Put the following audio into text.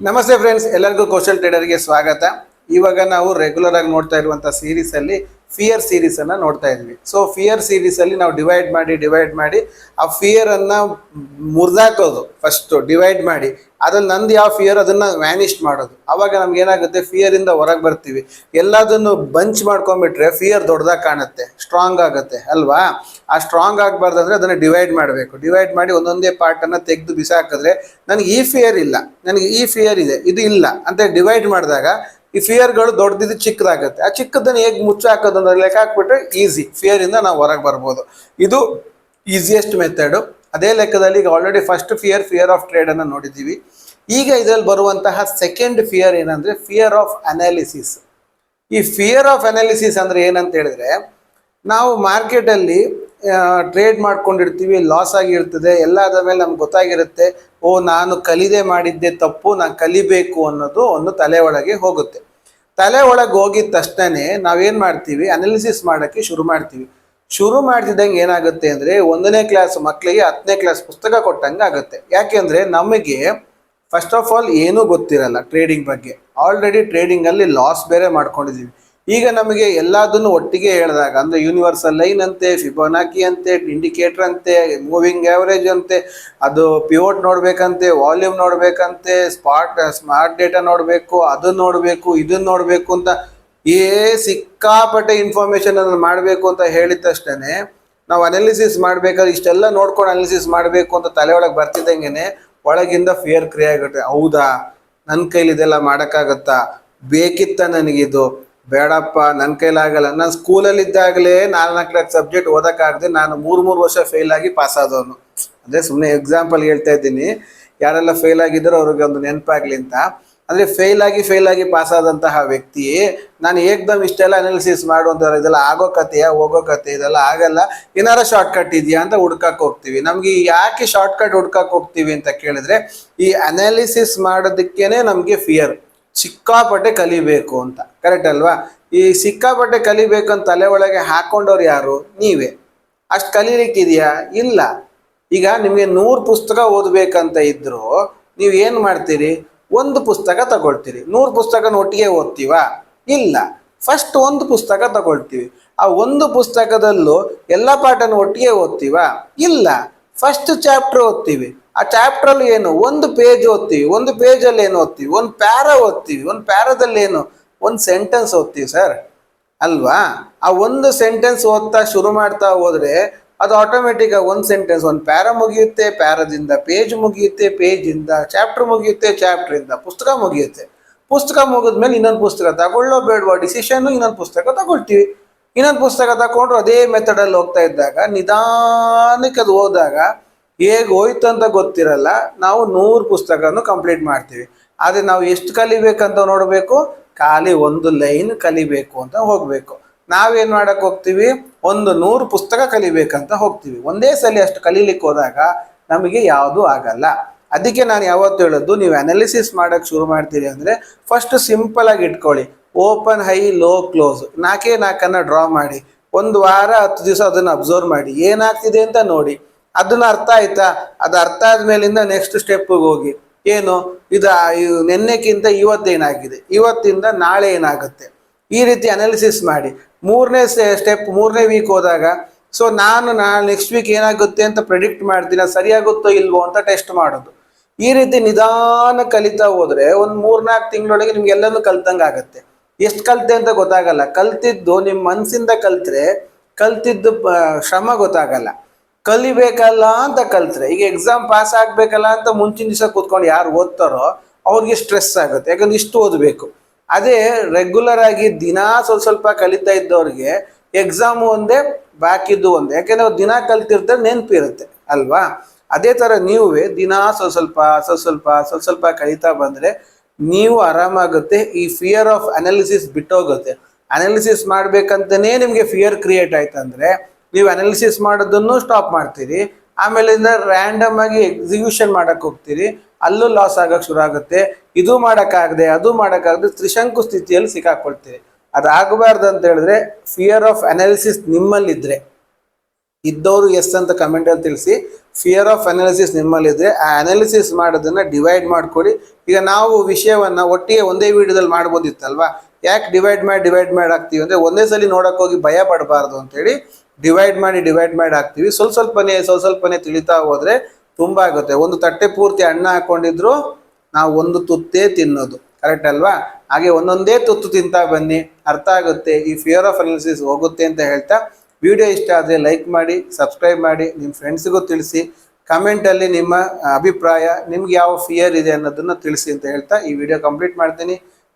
ನಮಸ್ತೆ ಫ್ರೆಂಡ್ಸ್ ಎಲ್ಲರಿಗೂ ಕೌಶಲ್ ಟ್ರೇಡರ್ಗೆ ಸ್ವಾಗತ ಇವಾಗ ನಾವು ರೆಗ್ಯುಲರ್ ಆಗಿ ನೋಡ್ತಾ ಇರುವಂತ ಸೀರೀಸ್ ಅಲ್ಲಿ ಫಿಯರ್ ಸೀರೀಸ್ ಅನ್ನ ನೋಡ್ತಾ ಇದ್ವಿ. ಸೊ ಫಿಯರ್ ಸೀರೀಸ್ ಅಲ್ಲಿ ನಾವು ಡಿವೈಡ್ ಮಾಡಿ ಡಿವೈಡ್ ಮಾಡಿ, ಆ ಫಿಯರ್ ಅನ್ನ ಮುರಿದಾಕೋದು ಫಸ್ಟ್ ಡಿವೈಡ್ ಮಾಡಿ. ಅದ್ರಲ್ಲಿ ನಂದು ಯಾವ ಫಿಯರ್ ಅದನ್ನ ವ್ಯಾನಿಶ್ ಮಾಡೋದು. ಅವಾಗ ನಮ್ಗೆ ಏನಾಗುತ್ತೆ? ಫಿಯರ್ ಇಂದ ಹೊರಗೆ ಬರ್ತೀವಿ. ಎಲ್ಲದನ್ನು ಬಂಚ್ ಮಾಡ್ಕೊಂಡ್ಬಿಟ್ರೆ ಫಿಯರ್ ದೊಡ್ಡದಾಗಿ ಕಾಣುತ್ತೆ ಸ್ಟ್ರಾಂಗ್ ಆಗುತ್ತೆ, ಅಲ್ವಾ? ಆ ಸ್ಟ್ರಾಂಗ್ ಆಗಬಾರ್ದಂದ್ರೆ ಅದನ್ನ ಡಿವೈಡ್ ಮಾಡಬೇಕು. ಡಿವೈಡ್ ಮಾಡಿ ಒಂದೊಂದೇ ಪಾರ್ಟ್ ಅನ್ನ ತೆಗೆದು ಬಿಸಾಕಿದ್ರೆ ನನಗೆ ಈ ಫಿಯರ್ ಇಲ್ಲ. ನನಗೆ ಈ ಫಿಯರ್ ಇದೆ. ಇದು ಇಲ್ಲ. ಅಂತ ಡಿವೈಡ್ ಮಾಡಿದಾಗ ಈ ಫಿಯರ್ಗಳು ದೊಡ್ಡದಿದ್ದು ಚಿಕ್ಕದಾಗುತ್ತೆ. ಆ ಚಿಕ್ಕದನ್ನ ಹೇಗೆ ಮುಚ್ಚ ಹಾಕೋದು ಅನ್ನೋದು ಲೆಕ್ಕ ಹಾಕ್ಬಿಟ್ರೆ ಈಸಿ ಫಿಯರ್ ಇಂದ ನಾವು ಹೊರಗೆ ಬರ್ಬೋದು. ಇದು ಈಸಿಯೆಸ್ಟ್ ಮೆಥಡ್ ಅದೇ ಲೆಕ್ಕದಲ್ಲಿ ಈಗ already first fear fear of trade ಅನ್ನ ನೋಡಿದ್ದೀವಿ. ಈಗ ಇದರಲ್ಲಿ ಬರುವಂತಹ ಸೆಕೆಂಡ್ ಫಿಯರ್ ಏನಂದ್ರೆ ಫಿಯರ್ ಆಫ್ ಅನಾಲಿಸಿಸ್ ಈ ಫಿಯರ್ ಆಫ್ ಅನಾಲಿಸಿಸ್ ಅಂದ್ರೆ ಏನಂತ ಹೇಳಿದ್ರೆ, ನಾವು ಮಾರ್ಕೆಟಲ್ಲಿ ಟ್ರೇಡ್ ಮಾಡ್ಕೊಂಡಿರ್ತೀವಿ ಲಾಸ್ ಆಗಿರ್ತದೆ, ಎಲ್ಲ ಆದ ಮೇಲೆ ನಮ್ಗೆ ಗೊತ್ತಾಗಿರುತ್ತೆ, ಓ, ನಾನು ಕಲಿದೆ ಮಾಡಿದ್ದೆ ತಪ್ಪು, ನಾನು ಕಲಿಬೇಕು ಅನ್ನೋದು ಒಂದು ತಲೆ ಒಳಗೆ ಹೋಗುತ್ತೆ. ತಲೆ ಒಳಗೆ ಹೋಗಿದ ತಕ್ಷಣನೇ ನಾವೇನು ಮಾಡ್ತೀವಿ ಅನಾಲಿಸಿಸ್ ಮಾಡೋಕ್ಕೆ ಶುರು ಮಾಡ್ತೀವಿ. ಶುರು ಮಾಡ್ತಿದ್ದಂಗೆ ಏನಾಗುತ್ತೆ ಅಂದರೆ, ಒಂದನೇ ಕ್ಲಾಸ್ ಮಕ್ಕಳಿಗೆ ಹತ್ತನೇ ಕ್ಲಾಸ್ ಪುಸ್ತಕ ಕೊಟ್ಟಂಗೆ ಆಗುತ್ತೆ. ಯಾಕೆಂದರೆ ನಮಗೆ ಫಸ್ಟ್ ಆಫ್ ಆಲ್ ಏನೂ ಗೊತ್ತಿರಲ್ಲ ಟ್ರೇಡಿಂಗ್ ಬಗ್ಗೆ. ಆಲ್ರೆಡಿ ಟ್ರೇಡಿಂಗಲ್ಲಿ ಲಾಸ್ ಬೇರೆ ಮಾಡ್ಕೊಂಡಿದ್ದೀವಿ. ಈಗ ನಮಗೆ ಎಲ್ಲದನ್ನು ಒಟ್ಟಿಗೆ ಹೇಳಿದಾಗ, ಅಂದರೆ ಯೂನಿವರ್ಸಲ್ ಲೈನ್ ಅಂತೆ ಫಿಬೋನಾಕಿ ಅಂತೆ ಇಂಡಿಕೇಟರ್ ಅಂತೆ ಮೂವಿಂಗ್ ಆವರೇಜ್ ಅಂತೆ, ಅದು ಪಿವೋಟ್ ನೋಡ್ಬೇಕಂತೆ ವಾಲ್ಯೂಮ್ ನೋಡ್ಬೇಕಂತೆ ಸ್ಪಾಟ್ ಸ್ಮಾರ್ಟ್ ಡೇಟಾ ನೋಡಬೇಕು, ಅದನ್ನ ನೋಡಬೇಕು, ಇದನ್ನ ನೋಡಬೇಕು ಅಂತ ಏ ಸಿಕ್ಕಾಪಟ್ಟೆ ಇನ್ಫಾರ್ಮೇಶನ್ ಅನ್ನು ಮಾಡಬೇಕು ಅಂತ ಹೇಳಿದ ತಕ್ಷಣ ನಾವು ಅನಾಲಿಸಿಸ್ ಮಾಡ್ಬೇಕಾದ್ರೆ ಇಷ್ಟೆಲ್ಲ ನೋಡ್ಕೊಂಡು ಅನಾಲಿಸಿಸ್ ಮಾಡಬೇಕು ಅಂತ ತಲೆ ಒಳಗೆ ಬರ್ತಿದ್ದಂಗೆನೆ ಒಳಗಿಂದ ಫಿಯರ್ ಕ್ರಿಯೆ ಆಗುತ್ತೆ. ಹೌದಾ? ನನ್ನ ಕೈಲಿ ಇದೆಲ್ಲ ಮಾಡೋಕ್ಕಾಗತ್ತಾ? ಬೇಕಿತ್ತ ನನಗಿದು? ಬೇಡಪ್ಪ ನನ್ನ ಕೈಲಾಗಲ್ಲ ನಾನು ಸ್ಕೂಲಲ್ಲಿ ಇದ್ದಾಗಲೇ ನಾಲ್ಕು ಸಬ್ಜೆಕ್ಟ್ ಓದೋಕ್ಕಾಗದೆ ನಾನು ಮೂರು ಮೂರು ವರ್ಷ ಫೇಲ್ ಆಗಿ ಪಾಸ್ ಆದವನು. ಅಂದರೆ ಸುಮ್ಮನೆ ಎಕ್ಸಾಂಪಲ್ ಹೇಳ್ತಾ ಇದ್ದೀನಿ. ಯಾರೆಲ್ಲ ಫೇಲ್ ಆಗಿದ್ದಾರೋ ಅವ್ರಿಗೆ ಒಂದು ನೆನಪಾಗ್ಲಿ ಅಂತ. ಅಂದರೆ ಫೇಲ್ ಆಗಿ ಫೇಲ್ ಆಗಿ ಪಾಸ್ ಆದಂತಹ ವ್ಯಕ್ತಿ ನಾನು ಏಕ್ದಮ್ ಇಷ್ಟೆಲ್ಲ ಅನಾಲಿಸಿಸ್ ಮಾಡುವಂಥವ್ರು ಇದೆಲ್ಲ ಆಗೋ ಕಥೆಯ, ಹೋಗೋ ಕತೆ ಇದೆಲ್ಲ ಆಗಲ್ಲ. ಏನಾರ ಶಾರ್ಟ್ ಕಟ್ ಇದೆಯಾ ಅಂತ ಹುಡ್ಕಕ್ಕೆ ಹೋಗ್ತೀವಿ. ನಮ್ಗೆ ಯಾಕೆ ಶಾರ್ಟ್ ಕಟ್ ಹುಡ್ಕಕ್ಕೆ ಹೋಗ್ತೀವಿ ಅಂತ ಕೇಳಿದ್ರೆ ಈ ಅನಾಲಿಸಿಸ್ ಮಾಡೋದಕ್ಕೇನೆ ನಮಗೆ ಫಿಯರ್ ಸಿಕ್ಕಾಪಟ್ಟೆ ಕಲಿಬೇಕು ಅಂತ. ಕರೆಕ್ಟ್ ಅಲ್ವಾ? ಈ ಸಿಕ್ಕಾಪಟ್ಟೆ ಕಲಿಬೇಕು ಅಂತ ತಲೆ ಒಳಗೆ ಹಾಕೊಂಡವ್ರು ಯಾರು? ನೀವೇ. ಅಷ್ಟು ಕಲೀಲಿಕ್ಕಿದೆಯಾ ಇಲ್ಲ. ಈಗ ನಿಮಗೆ ನೂರು ಪುಸ್ತಕ ಓದಬೇಕಂತ ಇದ್ರು ನೀವು ಏನು ಮಾಡ್ತೀರಿ? ಒಂದು ಪುಸ್ತಕ ತಗೊಳ್ತೀರಿ. ನೂರು ಪುಸ್ತಕನ ಒಟ್ಟಿಗೆ ಓದ್ತೀವಾ? ಇಲ್ಲ. ಫಸ್ಟ್ ಒಂದು ಪುಸ್ತಕ ತಗೊಳ್ತೀವಿ. ಆ ಒಂದು ಪುಸ್ತಕದಲ್ಲೂ ಎಲ್ಲ ಪಾಠನ ಒಟ್ಟಿಗೆ ಓದ್ತೀವಾ? ಇಲ್ಲ. ಫಸ್ಟ್ ಚಾಪ್ಟರ್ ಓದ್ತೀವಿ. ಆ ಚಾಪ್ಟ್ರಲ್ಲಿ ಏನು? ಒಂದು ಪೇಜ್ ಓದ್ತೀವಿ, ಒಂದು ಪೇಜಲ್ಲಿ ಏನು ಓದ್ತೀವಿ? ಒಂದು ಪ್ಯಾರ ಓದ್ತೀವಿ, ಒಂದು ಪ್ಯಾರದಲ್ಲಿ ಏನು? ಒಂದು ಸೆಂಟೆನ್ಸ್ ಓದ್ತೀವಿ ಸರ್, ಅಲ್ವಾ? ಆ ಒಂದು ಸೆಂಟೆನ್ಸ್ ಓದ್ತಾ ಶುರು ಮಾಡ್ತಾ ಹೋದ್ರೆ ಅದು ಆಟೋಮೆಟಿಕ್ ಆಗಿ ಒಂದು ಸೆಂಟೆನ್ಸ್, ಒಂದು ಪ್ಯಾರ ಮುಗಿಯುತ್ತೆ, ಪ್ಯಾರದಿಂದ ಪೇಜ್ ಮುಗಿಯುತ್ತೆ, ಪೇಜಿಂದ ಚಾಪ್ಟರ್ ಮುಗಿಯುತ್ತೆ, ಚಾಪ್ಟ್ರಿಂದ ಪುಸ್ತಕ ಮುಗಿಯುತ್ತೆ. ಪುಸ್ತಕ ಮುಗಿದ್ಮೇಲೆ ಇನ್ನೊಂದು ಪುಸ್ತಕ ತಗೊಳ್ಳೋ ಬೇಡವಾ? ಡಿಸಿಷನ್ನು ಇನ್ನೊಂದು ಪುಸ್ತಕ ತಗೊಳ್ತೀವಿ. ಇನ್ನೊಂದು ಪುಸ್ತಕ ತಗೊಂಡ್ರು ಅದೇ ಮೆಥಡಲ್ಲಿ ಹೋಗ್ತಾ ಇದ್ದಾಗ, ನಿಧಾನಕ್ಕೆ ಅದು ಹೋದಾಗ ಹೇಗೆ ಹೋಯ್ತು ಅಂತ ಗೊತ್ತಿರಲ್ಲ. ನಾವು ನೂರು ಪುಸ್ತಕವನ್ನು ಕಂಪ್ಲೀಟ್ ಮಾಡ್ತೀವಿ. ಆದರೆ ನಾವು ಎಷ್ಟು ಕಲಿಬೇಕಂತ ನೋಡಬೇಕು? ಖಾಲಿ ಒಂದು ಲೈನ್ ಕಲಿಬೇಕು ಅಂತ ಹೋಗಬೇಕು. ನಾವೇನು ಮಾಡೋಕ್ಕೆ ಹೋಗ್ತೀವಿ? ಒಂದು ನೂರು ಪುಸ್ತಕ ಕಲಿಬೇಕಂತ ಹೋಗ್ತೀವಿ. ಒಂದೇ ಸಲ ಅಷ್ಟು ಕಲೀಲಿಕ್ಕೆ ಹೋದಾಗ ನಮಗೆ ಯಾವುದೂ ಆಗಲ್ಲ. ಅದಕ್ಕೆ ನಾನು ಯಾವತ್ತು ಹೇಳೋದು, ನೀವು ಅನಾಲಿಸಿಸ್ ಮಾಡೋಕ್ಕೆ ಶುರು ಮಾಡ್ತೀರಿ ಅಂದರೆ ಫಸ್ಟ್ ಸಿಂಪಲ್ ಆಗಿ ಇಟ್ಕೊಳ್ಳಿ. ಓಪನ್ ಹೈ ಲೋ ಕ್ಲೋಸ್ ನಾಲ್ಕೇ ನಾಲ್ಕನ್ನು ಡ್ರಾ ಮಾಡಿ. ಒಂದು ವಾರ, ಹತ್ತು ದಿವಸ ಅದನ್ನು ಅಬ್ಸರ್ವ್ ಮಾಡಿ. ಏನಾಗ್ತಿದೆ ಅಂತ ನೋಡಿ. ಅದನ್ನ ಅರ್ಥ ಆಯ್ತಾ? ಅದು ಅರ್ಥ ಆದ್ಮೇಲಿಂದ ನೆಕ್ಸ್ಟ್ ಸ್ಟೆಪ್ಗೆ ಹೋಗಿ. ಏನು? ಇದು ನಿನ್ನೆಕ್ಕಿಂತ ಇವತ್ತೇನಾಗಿದೆ? ಇವತ್ತಿಂದ ನಾಳೆ ಏನಾಗುತ್ತೆ? ಈ ರೀತಿ ಅನಾಲಿಸಿಸ್ ಮಾಡಿ. ಮೂರನೇ ಸ್ಟೆಪ್ ಮೂರನೇ ವೀಕ್ ಹೋದಾಗ ಸೊ ನಾನು ನಾ ನೆಕ್ಸ್ಟ್ ವೀಕ್ ಏನಾಗುತ್ತೆ ಅಂತ ಪ್ರಿಡಿಕ್ಟ್ ಮಾಡ್ತೀನಿ? ಸರಿಯಾಗುತ್ತೋ ಇಲ್ವೋ ಅಂತ ಟೆಸ್ಟ್ ಮಾಡೋದು. ಈ ರೀತಿ ನಿಧಾನ ಕಲಿತಾ ಹೋದ್ರೆ ಒಂದು ಮೂರ್ನಾಲ್ಕು ತಿಂಗಳೊಳಗೆ ನಿಮ್ಗೆ ಎಲ್ಲನೂ ಕಲ್ತಂಗೆ ಆಗುತ್ತೆ. ಎಷ್ಟು ಕಲಿತೆ ಅಂತ ಗೊತ್ತಾಗಲ್ಲ. ಕಲ್ತಿದ್ದು ನಿಮ್ಮ ಮನಸ್ಸಿಂದ ಕಲ್ತ್ರೆ, ಕಲ್ತಿದ್ದು ಶ್ರಮ ಗೊತ್ತಾಗಲ್ಲ. ಕಲಿಬೇಕಲ್ಲ ಅಂತ ಕಲ್ತ್ರೆ, ಈಗ ಎಕ್ಸಾಮ್ ಪಾಸ್ ಆಗ್ಬೇಕಲ್ಲ ಅಂತ ಮುಂಚಿನ ದಿವಸ ಕೂತ್ಕೊಂಡು ಯಾರು ಓದ್ತಾರೋ ಅವ್ರಿಗೆ ಸ್ಟ್ರೆಸ್ ಆಗುತ್ತೆ. ಯಾಕಂದ್ರೆ ಇಷ್ಟು ಓದಬೇಕು. ಅದೇ ರೆಗ್ಯುಲರ್ ಆಗಿ ದಿನಾ ಸ್ವಲ್ಪ ಸ್ವಲ್ಪ ಕಲಿತಾ ಇದ್ದವ್ರಿಗೆ ಎಕ್ಸಾಮು ಒಂದೇ ಬಾಕಿದ್ದು ಒಂದೇ. ಯಾಕೆಂದ್ರೆ ಅವ್ರು ದಿನ ಕಲ್ತಿರ್ತಾರೆ ನೆನಪಿರುತ್ತೆ ಅಲ್ವಾ? ಅದೇ ಥರ ನೀವೇ ದಿನ ಸ್ವಲ್ಪ ಸ್ವಲ್ಪ ಸ್ವಲ್ಪ ಸ್ವಲ್ಪ ಸ್ವಲ್ಪ ಸ್ವಲ್ಪ ಕಲಿತಾ ಬಂದರೆ ನೀವು ಆರಾಮಾಗುತ್ತೆ. ಈ ಫಿಯರ್ ಆಫ್ ಅನಾಲಿಸಿಸ್ ಬಿಟ್ಟೋಗುತ್ತೆ. ಅನಾಲಿಸಿಸ್ ಮಾಡ್ಬೇಕಂತನೇ ನಿಮಗೆ ಫಿಯರ್ ಕ್ರಿಯೇಟ್ ಆಯ್ತಂದ್ರೆ ನೀವು ಅನಾಲಿಸಿಸ್ ಮಾಡೋದನ್ನು ಸ್ಟಾಪ್ ಮಾಡ್ತೀರಿ. ಆಮೇಲೆ ರ್ಯಾಂಡಮ್ ಆಗಿ ಎಕ್ಸಿಕ್ಯೂಷನ್ ಮಾಡಕ್ಕೆ ಹೋಗ್ತೀರಿ. ಅಲ್ಲೂ ಲಾಸ್ ಆಗಕ್ಕೆ ಶುರು ಆಗುತ್ತೆ. ಇದು ಮಾಡೋಕ್ಕಾಗದೆ, ಅದು ಮಾಡೋಕ್ಕಾಗದೆ ತ್ರಿಶಂಕು ಸ್ಥಿತಿಯಲ್ಲಿ ಸಿಕ್ಕಾಕೊಳ್ತೀರಿ. ಅದಾಗಬಾರ್ದು ಅಂತ ಹೇಳಿದ್ರೆ ಫಿಯರ್ ಆಫ್ ಅನಾಲಿಸಿಸ್ ನಿಮ್ಮಲ್ಲಿದ್ದರೆ ಇದ್ದವರು ಎಸ್ ಅಂತ ಕಮೆಂಟಲ್ಲಿ ತಿಳಿಸಿ ಫಿಯರ್ ಆಫ್ ಅನಾಲಿಸಿಸ್ ನಿಮ್ಮಲ್ಲಿದ್ದರೆ ಆ ಅನಾಲಿಸಿಸ್ ಮಾಡೋದನ್ನ ಡಿವೈಡ್ ಮಾಡಿಕೊಡಿ ಈಗ ನಾವು ವಿಷಯವನ್ನ ಒಟ್ಟಿಗೆ ಒಂದೇ ವಿಡಿಯೋದಲ್ಲಿ ಮಾಡ್ಬೋದಿತ್ತಲ್ವಾ? ಯಾಕೆ ಡಿವೈಡ್ ಮಾಡಿ ಡಿವೈಡ್ ಮಾಡಿ ಹಾಕ್ತೀವಿ ಅಂದರೆ ಒಂದೇ ಸಲ ನೋಡೋಕೆ ಹೋಗಿ ಭಯ ಪಡಬಾರ್ದು ಅಂತೇಳಿ ಡಿವೈಡ್ ಮಾಡಿ ಡಿವೈಡ್ ಮಾಡಿ ಹಾಕ್ತೀವಿ. ಸ್ವಲ್ಪ ಸ್ವಲ್ಪನೇ ಸ್ವಲ್ಪ ಸ್ವಲ್ಪನೇ ತಿಳಿತಾ ಹೋದರೆ ತುಂಬ ಆಗುತ್ತೆ. ಒಂದು ತಟ್ಟೆ ಪೂರ್ತಿ ಅನ್ನ ಹಾಕ್ಕೊಂಡಿದ್ರು ನಾವು ಒಂದು ತುತ್ತೇ ತಿನ್ನೋದು. ಕರೆಕ್ಟ್ ಅಲ್ವಾ? ಹಾಗೆ ಒಂದೊಂದೇ ತುತ್ತು ತಿಂತಾ ಬನ್ನಿ. ಅರ್ಥ ಆಗುತ್ತೆ. ಈ ಫಿಯರ್ ಆಫ್ ಅನಾಲಿಸಿಸ್ ಹೋಗುತ್ತೆ ಅಂತ ಹೇಳ್ತಾ ವಿಡಿಯೋ ಇಷ್ಟ ಆದರೆ ಲೈಕ್ ಮಾಡಿ ಸಬ್ಸ್ಕ್ರೈಬ್ ಮಾಡಿ ನಿಮ್ಮ ಫ್ರೆಂಡ್ಸ್ಗೂ ತಿಳಿಸಿ. ಕಮೆಂಟಲ್ಲಿ ನಿಮ್ಮ ಅಭಿಪ್ರಾಯ, ನಿಮ್ಗೆ ಯಾವ ಫಿಯರ್ ಇದೆ ಅನ್ನೋದನ್ನು ತಿಳಿಸಿ ಅಂತ ಹೇಳ್ತಾ ಈ ವಿಡಿಯೋ ಕಂಪ್ಲೀಟ್ ಮಾಡ್ತೀನಿ.